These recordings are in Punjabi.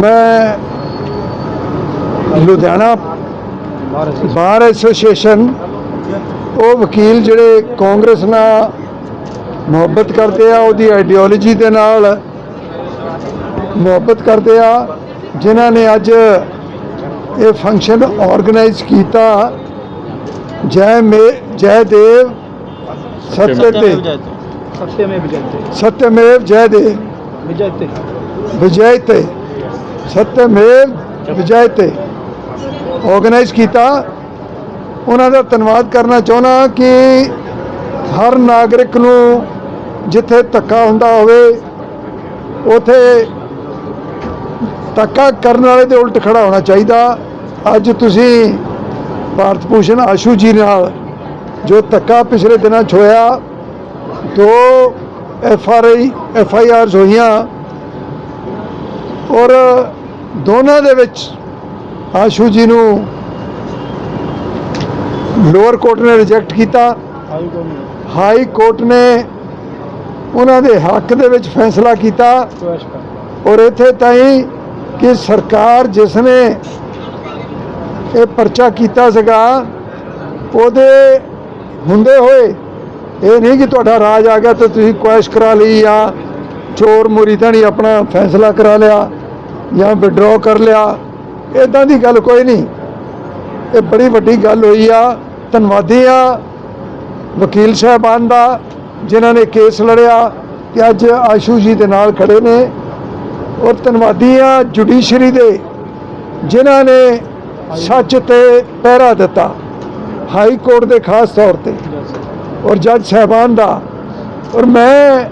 ਮੈਂ ਲੁਧਿਆਣਾ ਬਾਰ ਐਸੋਸੀਏਸ਼ਨ ਉਹ ਵਕੀਲ ਜਿਹੜੇ ਕਾਂਗਰਸ ਨਾਲ ਮੁਹੱਬਤ ਕਰਦੇ ਆ ਉਹਦੀ ਆਈਡੀਓਲੋਜੀ ਦੇ ਨਾਲ ਮੁਹੱਬਤ ਕਰਦੇ ਆ ਜਿਨ੍ਹਾਂ ਨੇ ਅੱਜ ਇਹ ਫੰਕਸ਼ਨ ਆਰਗੇਨਾਈਜ਼ ਕੀਤਾ। ਜੈ ਮੇ ਜੈ ਦੇਵ ਸਤਿ ਤੇ ਸਤਿਮੇਵ ਜੈਤੇ ਸਤਿਮੇਵ ਜੈ ਦੇਵ ਵਿਜੈਤੇ ਵਿਜੈਤੇ ਸਤਿਅਮੇਵ ਵਿਜੈਤੇ। ਆਰਗੇਨਾਈਜ਼ ਕੀਤਾ। ਉਹਨਾਂ ਦਾ ਧੰਨਵਾਦ ਕਰਨਾ ਚਾਹੁੰਦਾ ਕਿ ਹਰ ਨਾਗਰਿਕ ਨੂੰ ਜਿੱਥੇ ਧੱਕਾ ਹੁੰਦਾ ਹੋਵੇ, ਉਥੇ ਧੱਕਾ ਕਰਨ ਵਾਲੇ ਦੇ ਉਲਟ ਖੜਾ ਹੋਣਾ ਚਾਹੀਦਾ। ਅੱਜ ਤੁਸੀਂ ਭਾਰਤ ਭੂਸ਼ਣ ਆਸ਼ੂ ਜੀ ਨਾਲ ਜੋ ਧੱਕਾ ਪਿਛਲੇ ਦਿਨਾਂ 'ਚ ਹੋਇਆ, ਦੋ F R I F I Rs ਹੋਈਆਂ ਔਰ ਦੋਨਾਂ ਦੇ ਵਿੱਚ ਆਸ਼ੂ ਜੀ ਨੂੰ ਲੋਅਰ ਕੋਰਟ ਨੇ ਰਿਜੈਕਟ ਕੀਤਾ। ਹਾਈ ਕੋਰਟ ਨੇ। ਉਹਨਾਂ ਦੇ ਹੱਕ ਦੇ ਵਿੱਚ ਫੈਸਲਾ ਕੀਤਾ। ਔਰ ਇੱਥੇ ਤਾਈਂ ਕਿ ਸਰਕਾਰ ਜਿਸ ਨੇ ਇਹ ਪਰਚਾ ਕੀਤਾ ਸੀਗਾ ਉਹਦੇ ਹੁੰਦੇ ਹੋਏ ਇਹ ਨਹੀਂ ਕਿ ਤੁਹਾਡਾ ਰਾਜ ਆ ਗਿਆ ਤੇ ਤੁਸੀਂ ਕੁਐਸ਼ ਕਰਾ ਲਈ ਆ ਚੋਰ ਮੁਰੀਦਾਂ ਨਹੀਂ ਆਪਣਾ ਫੈਸਲਾ ਕਰਾ ਲਿਆ। ਜਾਂ ਵਿਡਰਾਅ ਕਰ ਲਿਆ ਇਦਾਂ ਦੀ ਗੱਲ ਕੋਈ ਨਹੀਂ। ਇਹ ਬੜੀ ਵੱਡੀ ਗੱਲ ਹੋਈ ਆ, ਧੰਨਵਾਦੀ ਆ, ਵਕੀਲ ਸਾਹਿਬਾਨ ਦਾ, ਜਿਨ੍ਹਾਂ ਨੇ ਕੇਸ ਲੜਿਆ ਤੇ ਅੱਜ ਆਸ਼ੂ ਜੀ ਦੇ ਨਾਲ ਖੜੇ ਨੇ। ਔਰ ਧੰਨਵਾਦੀ ਆ ਜੁਡੀਸ਼ਰੀ ਦੇ, ਜਿਨ੍ਹਾਂ ਨੇ ਸੱਚ ਤੇ ਪਹਿਰਾ ਦਿੱਤਾ, ਹਾਈ ਕੋਰਟ ਦੇ ਖਾਸ ਤੌਰ ਤੇ। ਔਰ ਜੱਜ ਸਾਹਿਬਾਨ ਦਾ। ਔਰ ਮੈਂ,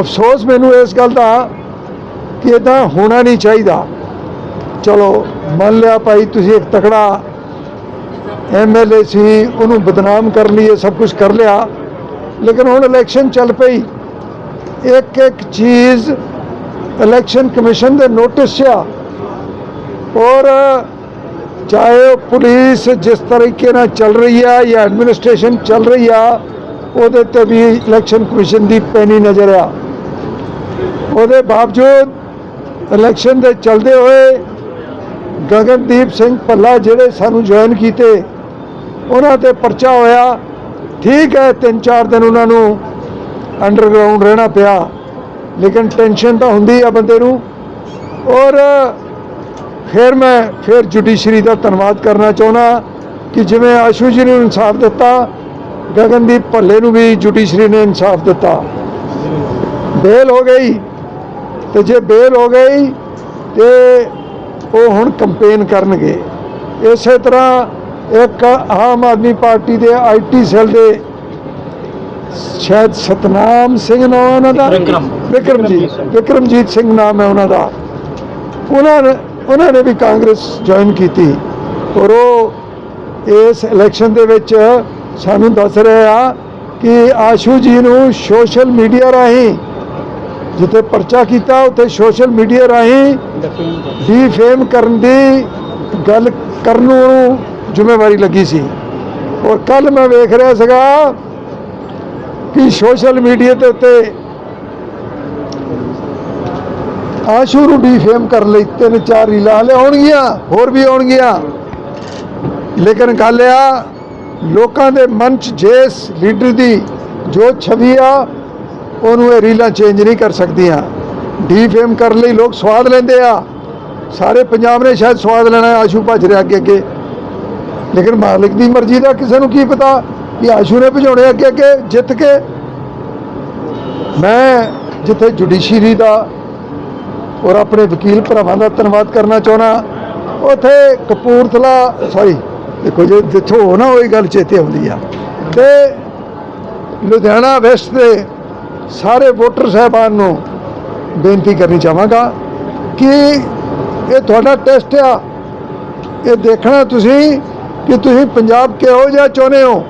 ਅਫਸੋਸ ਮੈਨੂੰ ਇਸ ਗੱਲ ਦਾ ਕਿ ਇਦਾਂ ਹੋਣਾ ਨਹੀਂ ਚਾਹੀਦਾ। ਚਲੋ, ਮੰਨ ਲਿਆ ਭਾਈ ਤੁਸੀਂ ਇੱਕ ਤਕੜਾ ਐਮਐਲਏ ਸੀ, ਉਹਨੂੰ ਬਦਨਾਮ ਕਰ ਲਈਏ, ਸਭ ਕੁਝ ਕਰ ਲਿਆ। ਲੇਕਿਨ ਹੁਣ ਇਲੈਕਸ਼ਨ ਚੱਲ ਪਈ। ਇੱਕ ਇੱਕ ਚੀਜ਼ ਇਲੈਕਸ਼ਨ ਕਮਿਸ਼ਨ ਦੇ ਨੋਟਿਸ 'ਚ ਆ। ਔਰ ਚਾਹੇ ਉਹ ਪੁਲਿਸ ਜਿਸ ਤਰੀਕੇ ਨਾਲ ਚੱਲ ਰਹੀ ਆ ਜਾਂ ਐਡਮਿਨਿਸਟ੍ਰੇਸ਼ਨ ਚੱਲ ਰਹੀ ਆ, ਉਹਦੇ ਤੇ ਵੀ ਇਲੈਕਸ਼ਨ ਕਮਿਸ਼ਨ ਦੀ ਪੈਣੀ ਨਜ਼ਰ ਆ। ਉਹਦੇ ਬਾਵਜੂਦ ਇਲੈਕਸ਼ਨ ਦੇ ਚੱਲਦੇ ਹੋਏ ਗਗਨਦੀਪ ਸਿੰਘ ਭੱਲਾ ਜਿਹੜੇ ਸਾਨੂੰ ਜੁਆਇਨ ਕੀਤੇ, ਉਹਨਾਂ ਤੇ ਪਰਚਾ ਹੋਇਆ। ਠੀਕ ਹੈ ਤਿੰਨ ਚਾਰ ਦਿਨ ਉਹਨਾਂ ਨੂੰ ਅੰਡਰਗਰਾਉਂਡ ਰਹਿਣਾ ਪਿਆ, ਲੇਕਿਨ ਟੈਨਸ਼ਨ ਤਾਂ ਹੁੰਦੀ ਆ ਬੰਦੇ ਨੂੰ। ਔਰ ਫਿਰ ਮੈਂ ਫਿਰ ਜੁਡੀਸ਼ਰੀ ਦਾ ਧੰਨਵਾਦ ਕਰਨਾ ਚਾਹੁੰਦਾ ਕਿ ਜਿਵੇਂ ਆਸ਼ੂ ਜੀ ਨੂੰ ਇਨਸਾਫ ਦਿੱਤਾ, ਗਗਨਦੀਪ ਭੱਲੇ ਨੂੰ ਵੀ ਜੁਡੀਸ਼ਰੀ ਨੇ ਇਨਸਾਫ ਦਿੱਤਾ। ਬੇਲ ਹੋ ਗਈ। ਤੇ ਜੇ ਬੇਲ ਹੋ ਗਈ ਤੇ ਉਹ ਹੁਣ ਕੰਪੇਨ ਕਰਨਗੇ। ਇਸੇ ਤਰ੍ਹਾਂ ਇੱਕ ਆਮ ਆਦਮੀ ਪਾਰਟੀ ਦੇ ਆਈਟੀ ਸੈੱਲ ਦੇ ਸ਼ਾਇਦ ਸਤਨਾਮ ਸਿੰਘ ਨਾਮ ਉਹਨਾਂ ਦਾ। ਵਿਕਰਮ। ਵਿਕਰਮਜੀਤ ਵਿਕਰਮਜੀਤ ਸਿੰਘ ਨਾਮ ਹੈ ਉਹਨਾਂ ਦਾ। ਉਹਨਾਂ ਨੇ ਉਹਨਾਂ ਨੇ ਵੀ ਕਾਂਗਰਸ ਜੁਆਇਨ ਕੀਤੀ। ਔਰ ਉਹ ਇਸ ਇਲੈਕਸ਼ਨ ਦੇ ਵਿੱਚ ਸਾਨੂੰ ਦੱਸ ਰਹੇ ਆ ਕਿ ਆਸ਼ੂ ਜੀ ਨੂੰ ਸੋਸ਼ਲ ਮੀਡੀਆ ਰਾਹੀਂ ਜਿੱਥੇ ਪਰਚਾ ਕੀਤਾ, ਉੱਥੇ ਸੋਸ਼ਲ ਮੀਡੀਆ ਰਾਹੀਂ ਡੀਫੇਮ ਕਰਨ ਦੀ ਗੱਲ ਕਰਨ ਨੂੰ ਜ਼ਿੰਮੇਵਾਰੀ ਲੱਗੀ ਸੀ। ਔਰ ਕੱਲ ਮੈਂ ਵੇਖ ਰਿਹਾ ਸੀਗਾ ਕਿ ਸੋਸ਼ਲ ਮੀਡੀਆ ਦੇ ਉੱਤੇ ਆਸ਼ੂ ਨੂੰ ਡੀਫੇਮ ਕਰਨ ਲਈ ਤਿੰਨ ਚਾਰ ਰੀਲਾਂ ਹਲੇ ਆਉਣਗੀਆਂ, ਹੋਰ ਵੀ ਆਉਣਗੀਆਂ। ਲੇਕਿਨ ਗੱਲ ਆ, ਲੋਕਾਂ ਦੇ ਮਨ 'ਚ ਜਿਸ ਲੀਡਰ ਦੀ ਜੋ ਛਵੀ ਆ ਉਹਨੂੰ ਇਹ ਰੀਲਾਂ ਚੇਂਜ ਨਹੀਂ ਕਰ ਸਕਦੀਆਂ। ਡੀਫੇਮ ਕਰਨ ਲਈ ਲੋਕ ਸਵਾਦ ਲੈਂਦੇ ਆ। ਸਾਰੇ ਪੰਜਾਬ ਨੇ ਸ਼ਾਇਦ ਸਵਾਦ ਲੈਣਾ ਆਸ਼ੂ ਭੱਜ ਰਿਹਾ ਅੱਗੇ ਅੱਗੇ। ਲੇਕਿਨ ਮਾਲਕ ਦੀ ਮਰਜ਼ੀ ਦਾ ਕਿਸੇ ਨੂੰ ਕੀ ਪਤਾ ਕਿ ਆਸ਼ੂ ਨੇ ਭਜਾਉਣੇ ਅੱਗੇ ਅੱਗੇ, ਜਿੱਤ ਕੇ। ਮੈਂ ਜਿੱਥੇ ਜੁਡੀਸ਼ਰੀ ਦਾ ਔਰ ਆਪਣੇ ਵਕੀਲ ਭਰਾਵਾਂ ਦਾ ਧੰਨਵਾਦ ਕਰਨਾ ਚਾਹੁੰਦਾ, ਉਥੇ ਕਪੂਰਥਲਾ ਸੌਰੀ ਦੇਖੋ ਜੇ ਜਿੱਥੋਂ ਹੋ ਨਾ, ਉਹੀ ਗੱਲ ਚੇਤੇ ਆਉਂਦੀ ਆ। ਤੇ ਲੁਧਿਆਣਾ ਵੈਸਟ ਦੇ ਸਾਰੇ ਵੋਟਰ ਸਾਹਿਬਾਨ ਨੂੰ ਬੇਨਤੀ ਕਰਨੀ ਚਾਹਾਂਗਾ ਕਿ ਇਹ ਤੁਹਾਡਾ ਟੈਸਟ ਆ। ਇਹ ਦੇਖਣਾ ਤੁਸੀਂ ਕਿ ਤੁਸੀਂ ਪੰਜਾਬ ਕਿਹੋ ਜਿਹਾ ਚਾਹੁੰਦੇ ਹੋ।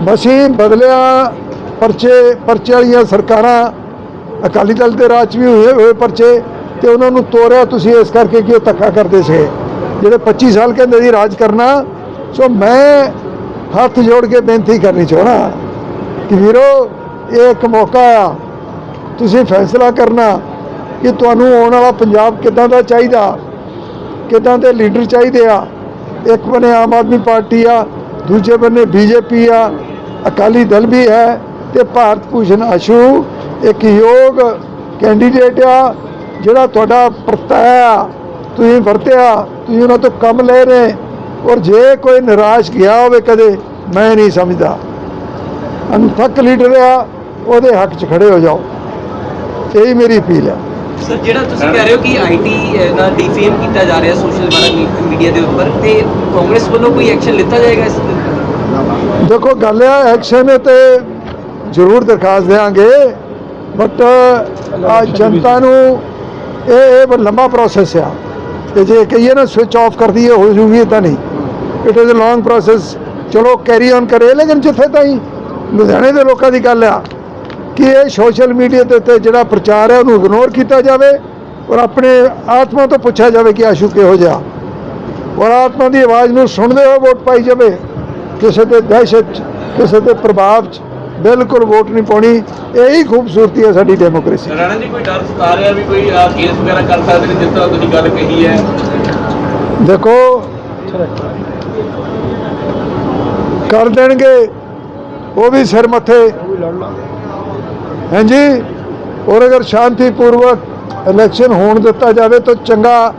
ਮਸੀਂ ਬਦਲਿਆ ਪਰਚੇ ਪਰਚੇ ਵਾਲੀਆਂ ਸਰਕਾਰਾਂ, ਅਕਾਲੀ ਦਲ ਦੇ ਰਾਜ 'ਚ ਵੀ ਹੋਏ ਹੋਏ ਪਰਚੇ ਤੇ ਉਹਨਾਂ ਨੂੰ ਤੋੜਿਆ ਤੁਸੀਂ ਇਸ ਕਰਕੇ ਕਿ ਉਹ ਧੱਕਾ ਕਰਦੇ ਸੀ। ਜਿਹੜੇ 25 ਸਾਲ ਕਹਿੰਦੇ ਸੀ ਰਾਜ ਕਰਨਾ, ਸੋ ਮੈਂ ਹੱਥ ਜੋੜ ਕੇ ਬੇਨਤੀ ਕਰਨੀ ਚਾਹਣਾ ਕਿ ਵੀਰੋ ਇਹ ਇੱਕ ਮੌਕਾ ਆ। ਤੁਸੀਂ ਫੈਸਲਾ ਕਰਨਾ ਕਿ ਤੁਹਾਨੂੰ ਆਉਣ ਵਾਲਾ ਪੰਜਾਬ ਕਿੱਦਾਂ ਦਾ ਚਾਹੀਦਾ, ਕਿੱਦਾਂ ਦੇ ਲੀਡਰ ਚਾਹੀਦੇ ਆ। ਇੱਕ ਬੰਨੇ ਆਮ ਆਦਮੀ ਪਾਰਟੀ ਆ, ਦੂਜੇ ਬੰਨੇ ਬੀਜੇਪੀ ਆ, ਅਕਾਲੀ ਦਲ ਵੀ ਹੈ ਤੇ ਭਾਰਤ ਭੂਸ਼ਣ ਆਸ਼ੂ ਇੱਕ ਯੋਗ ਕੈਂਡੀਡੇਟ ਆ, ਜਿਹੜਾ ਤੁਹਾਡਾ ਪਰਤਾਇਆ ਤੁਸੀਂ ਵਰਤਿਆ, ਤੁਸੀਂ ਉਹਨਾਂ ਤੋਂ ਕੰਮ ਲੈ ਰਹੇ ਔਰ ਜੇ ਕੋਈ ਨਿਰਾਸ਼ ਗਿਆ ਹੋਵੇ ਕਦੇ, ਮੈਂ ਨਹੀਂ ਸਮਝਦਾ। ਅਨਥਕ ਲੀਡਰ ਆ ਉਹਦੇ ਹੱਕ 'ਚ ਖੜੇ ਹੋ ਜਾਓ। ਇਹੀ ਮੇਰੀ ਅਪੀਲ ਹੈ ਸਰ ਜਿਹੜਾ ਤੁਸੀਂ ਕਹਿ ਰਹੇ ਹੋ ਕਿ ਆਈਟੀ ਦਾ ਡਿਫੇਮ ਕੀਤਾ ਜਾ ਰਿਹਾ ਸੋਸ਼ਲ ਮੀਡੀਆ ਦੇ ਉੱਪਰ ਤੇ ਕਾਂਗਰਸ ਵੱਲੋਂ ਕੋਈ ਐਕਸ਼ਨ ਲਿੱਤਾ ਜਾਏਗਾ ਇਸ? ਦੇਖੋ ਗੱਲ ਆ ਐਕਸ਼ਨ ਤੇ ਜ਼ਰੂਰ ਦਰਖਾਸਤ ਦੇਾਂਗੇ ਬਟ ਆ ਜਨਤਾ ਨੂੰ ਇਹ ਇਹ ਲੰਬਾ ਪ੍ਰੋਸੈਸ ਆ। ਤੇ ਜੇ ਕਹੀਏ ਨਾ ਸਵਿਚ ਆਫ ਕਰ ਦਈਏ ਹੋ ਜੂਗੀ ਤਾਂ ਨਹੀਂ। It is a long process ਚਲੋ ਕੈਰੀ ਔਨ ਕਰੇ ਲੇਕਿਨ ਜਿੱਥੇ ਤਾਈਂ ਲੁਧਿਆਣੇ ਦੇ ਲੋਕਾਂ ਦੀ ਗੱਲ ਆ ਕਿ ਇਹ ਸੋਸ਼ਲ ਮੀਡੀਆ ਦੇ ਉੱਤੇ ਜਿਹੜਾ ਪ੍ਰਚਾਰ ਹੈ ਉਹਨੂੰ ਇਗਨੋਰ ਕੀਤਾ ਜਾਵੇ ਔਰ ਆਪਣੇ ਆਤਮਾ ਤੋਂ ਪੁੱਛਿਆ ਜਾਵੇ ਕਿ ਆਸ਼ੂ ਕਿਹੋ ਜਿਹਾ। ਔਰ ਆਤਮਾ ਦੀ ਆਵਾਜ਼ ਨੂੰ ਸੁਣਦੇ ਹੋਏ ਵੋਟ ਪਾਈ ਜਾਵੇ। ਕਿਸੇ ਤੇ ਦਹਿਸ਼ਤ 'ਚ, ਕਿਸੇ ਤੇ ਪ੍ਰਭਾਵ 'ਚ ਬਿਲਕੁਲ ਵੋਟ ਨਹੀਂ ਪਾਉਣੀ। ਇਹੀ ਖੂਬਸੂਰਤੀ ਹੈ ਸਾਡੀ ਡੈਮੋਕ੍ਰੇਸੀ। ਰਾਣਾ ਜੀ ਕੋਈ ਡਰ ਸਤਾ ਰਿਹਾ ਵੀ ਕੋਈ ਕੇਸ ਵਗੈਰਾ ਕਰ ਸਕਦੇ ਨੇ ਜਿਸ ਤਰ੍ਹਾਂ ਤੁਸੀਂ ਗੱਲ ਕਹੀ ਹੈ? ਦੇਖੋ ਕਰ ਦੇਣਗੇ। ਉਹ ਵੀ ਸਿਰ ਮੱਥੇ। ਹਾਂਜੀ, ਔਰ ਅਗਰ ਸ਼ਾਂਤੀ ਪੂਰਵਕ ਇਲੈਕਸ਼ਨ ਹੋਣ ਦਿੱਤਾ ਜਾਵੇ ਤਾਂ ਚੰਗਾ।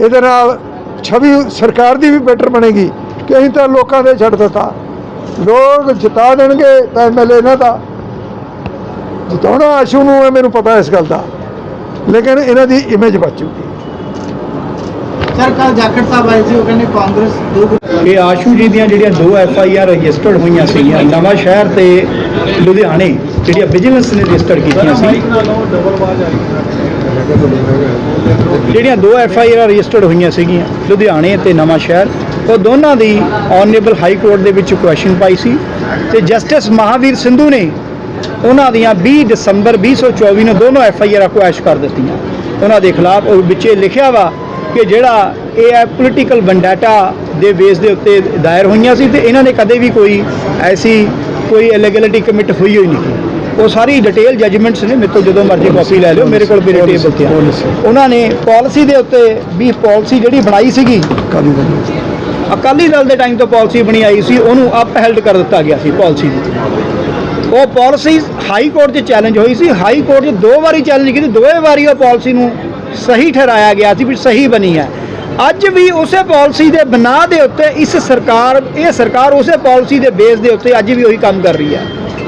ਇਹਦੇ ਨਾਲ ਛਵੀ ਸਰਕਾਰ ਦੀ ਵੀ ਬੈਟਰ ਬਣੇਗੀ ਕਿ ਤਾਂ ਲੋਕਾਂ ਦੇ ਛੱਡ ਦਿੱਤਾ। ਲੋਕ ਜਿਤਾ ਦੇਣਗੇ ਤਾਂ ਐਮਐਲਏ ਇਹਨਾਂ ਦਾ। ਜਿਤਾਉਣਾ ਆਸ਼ੂ ਨੂੰ ਮੈਨੂੰ ਪਤਾ ਇਸ ਗੱਲ ਦਾ। ਲੇਕਿਨ ਇਹਨਾਂ ਦੀ ਇਮੇਜ ਬਚੂਗੀ ਸਰ ਕੱਲ ਜਾਖੜ ਸਾਹਿਬ ਆਏ ਸੀ, ਉਹ ਕਹਿੰਦੇ ਕਾਂਗਰਸ ਦੋ ਇਹ ਆਸ਼ੂ ਜੀ ਦੀਆਂ ਜਿਹੜੀਆਂ ਦੋ ਐਫ ਆਈ ਆਰ ਰਜਿਸਟਰਡ ਹੋਈਆਂ ਸੀਗੀਆਂ, ਨਵਾਂ ਸ਼ਹਿਰ ਤੇ ਲੁਧਿਆਣੇ, ਜਿਹੜੀਆਂ ਵਿਜੀਲੈਂਸ ਨੇ ਰਜਿਸਟਰ ਕੀਤੀਆਂ ਸੀ। ਜਿਹੜੀਆਂ ਦੋ ਐਫ ਆਈ ਆਰ ਰਜਿਸਟਰਡ ਹੋਈਆਂ ਸੀਗੀਆਂ, ਲੁਧਿਆਣੇ ਤੇ ਨਵਾਂ ਸ਼ਹਿਰ, ਉਹ ਦੋਨਾਂ ਦੀ ਆਨਰੇਬਲ ਹਾਈ ਕੋਰਟ ਦੇ ਵਿੱਚ ਕੁਐਸਚਨ ਪਾਈ ਸੀ ਤੇ ਜਸਟਿਸ ਮਹਾਵੀਰ ਸਿੰਧੂ ਨੇ ਉਹਨਾਂ ਦੀਆਂ 20 ਦਸੰਬਰ 2024 ਨੂੰ ਦੋਨੋਂ ਐਫ ਆਈ ਆਰ ਕੁਐਸ਼ ਕਰ ਦਿੱਤੀਆਂ। ਉਹਨਾਂ ਦੇ ਖਿਲਾਫ ਉਹ ਵਿੱਚੇ ਲਿਖਿਆ ਵਾ ਕਿ ਜਿਹੜਾ ਇਹ ਹੈ ਪੋਲੀਟੀਕਲ ਵੈਂਡਾਟਾ ਦੇ ਬੇਸ ਦੇ ਉੱਤੇ ਦਾਇਰ ਹੋਈਆਂ ਸੀ ਤੇ ਇਹਨਾਂ ਨੇ ਕਦੇ ਵੀ ਕੋਈ ਐਸੀ ਕੋਈ ਇਲੀਗੈਲਿਟੀ ਕਮਿਟ ਹੋਈ ਹੋਈ ਨਹੀਂ ਉਹ ਸਾਰੀ ਡਿਟੇਲ ਜਜਮੈਂਟਸ ਨੇ ਮੇਰੇ ਤੋਂ ਜਦੋਂ ਮਰਜ਼ੀ ਕਾਪੀ ਲੈ ਲਿਓ ਮੇਰੇ ਕੋਲ ਮੇਰੇ ਟੇਬਲ ਤੇ ਉਹਨਾਂ ਨੇ ਪਾਲਿਸੀ ਦੇ ਉੱਤੇ ਵੀ ਪਾਲਿਸੀ ਜਿਹੜੀ ਬਣਾਈ ਸੀਗੀ ਅਕਾਲੀ ਦਲ ਦੇ ਟਾਈਮ ਤੋਂ ਪਾਲਿਸੀ ਬਣੀ ਆਈ ਸੀ ਉਹਨੂੰ ਅਪਹੈਲਡ ਕਰ ਦਿੱਤਾ ਗਿਆ ਸੀ ਪਾਲਿਸੀ ਨੂੰ। ਉਹ ਪਾਲਿਸੀ ਹਾਈ ਕੋਰਟ 'ਚ ਚੈਲੰਜ ਹੋਈ ਸੀ ਹਾਈ ਕੋਰਟ 'ਚ ਦੋ ਵਾਰੀ ਚੈਲੰਜ ਕੀਤੀ ਦੋਵੇਂ ਵਾਰੀ ਉਹ ਪਾਲਿਸੀ ਨੂੰ ਸਹੀ ਠਹਿਰਾਇਆ ਗਿਆ ਸੀ ਵੀ ਸਹੀ ਬਣੀ ਹੈ। ਅੱਜ ਵੀ ਉਸੇ ਪਾਲਿਸੀ ਦੇ ਬਣਾ ਦੇ ਉੱਤੇ ਇਸ ਸਰਕਾਰ, ਇਹ ਸਰਕਾਰ ਉਸੇ ਪਾਲਿਸੀ ਦੇ ਬੇਸ ਦੇ ਉੱਤੇ ਅੱਜ ਵੀ ਉਹੀ ਕੰਮ ਕਰ ਰਹੀ ਹੈ।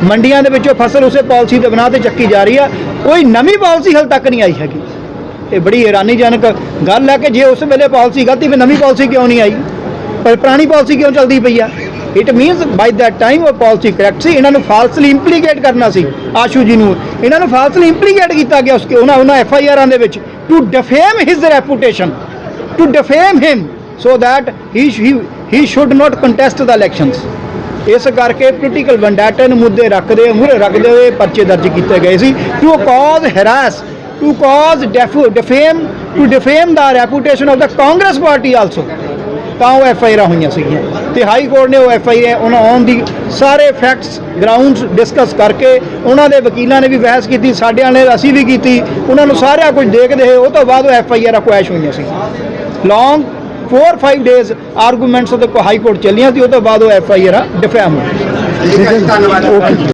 ਮੰਡੀਆਂ ਦੇ ਵਿੱਚੋਂ ਫਸਲ ਉਸੇ ਪਾਲਿਸੀ ਦੇ ਬਣਾ ਤੇ ਚੱਕੀ ਜਾ ਰਹੀ ਹੈ। ਕੋਈ ਨਵੀਂ ਪਾਲਿਸੀ ਹਾਲ ਤੱਕ ਨਹੀਂ ਆਈ ਹੈਗੀ। ਇਹ ਬੜੀ ਹੈਰਾਨੀਜਨਕ ਗੱਲ ਹੈ ਕਿ ਜੇ ਉਸ ਵੇਲੇ ਪਾਲਿਸੀ ਗਲਤੀ ਵੀ ਨਵੀਂ ਪਾਲਿਸੀ ਕਿਉਂ ਨਹੀਂ ਆਈ? ਪਰ ਪੁਰਾਣੀ ਪਾਲਿਸੀ ਕਿਉਂ ਚੱਲਦੀ ਪਈ ਆ? It means by that time ਉਹ ਪਾਲਿਸੀ ਕਰੈਕਟ ਸੀ। ਇਹਨਾਂ ਨੂੰ ਫਾਲਸਲੀ ਇੰਪਲੀਕੇਟ ਕਰਨਾ ਸੀ ਆਸ਼ੂ ਜੀ ਨੂੰ। ਇਹਨਾਂ ਨੂੰ ਫਾਲਸਲੀ ਇੰਪਲੀਕੇਟ ਕੀਤਾ ਗਿਆ ਉਸਕੇ ਉਹਨਾਂ ਉਹਨਾਂ ਐਫ ਆਈ ਆਰਾਂ ਦੇ ਵਿੱਚ। To defame his reputation to defame him so that he he should not contest the elections ਇਸ ਕਰਕੇ ਪੋਲੀਟੀਕਲ ਵੈਂਡਾਟਾ ਨੂੰ ਮੁੱਦੇ ਰੱਖਦੇ, ਮੂਹਰੇ ਰੱਖਦੇ ਹੋਏ ਪਰਚੇ ਦਰਜ ਕੀਤੇ ਗਏ ਸੀ। To cause harass to cause defame to defame the reputation of the Congress party also ਤਾਂ ਉਹ ਐਫ ਆਈ ਆਰ ਹੋਈਆਂ ਸੀਗੀਆਂ। ਤੇ ਹਾਈ ਕੋਰਟ ਨੇ ਉਹ ਐਫ ਆਈ ਆਰ ਉਹਨਾਂ ਆਨ ਦੀ ਸਾਰੇ ਫੈਕਟਸ ਗਰਾਊਂਡਸ ਡਿਸਕਸ ਕਰਕੇ ਉਹਨਾਂ ਦੇ ਵਕੀਲਾਂ ਨੇ ਵੀ ਬਹਿਸ ਕੀਤੀ ਸਾਡਿਆਂ ਨੇ ਅਸੀਂ ਵੀ ਕੀਤੀ ਉਹਨਾਂ ਨੂੰ ਸਾਰਿਆ ਕੁਝ ਦੇਖਦੇ ਹੋਏ ਉਹ ਤੋਂ ਬਾਅਦ ਉਹ ਐਫ ਆਈ ਆਰ ਕੁਐਸ਼ ਹੋਈਆਂ ਸੀ ਲੌਂਗ 4-5 ਡੇਜ਼ ਆਰਗੂਮੈਂਟਸ ਉਹਦੇ ਕੋ ਹਾਈ ਕੋਰਟ ਚੱਲੀਆਂ ਸੀ ਉਹ ਤੋਂ ਬਾਅਦ ਉਹ ਐਫ ਆਈ ਆਰ ਡਿਫੈਮ ਹੋਈ ਧੰਨਵਾਦ।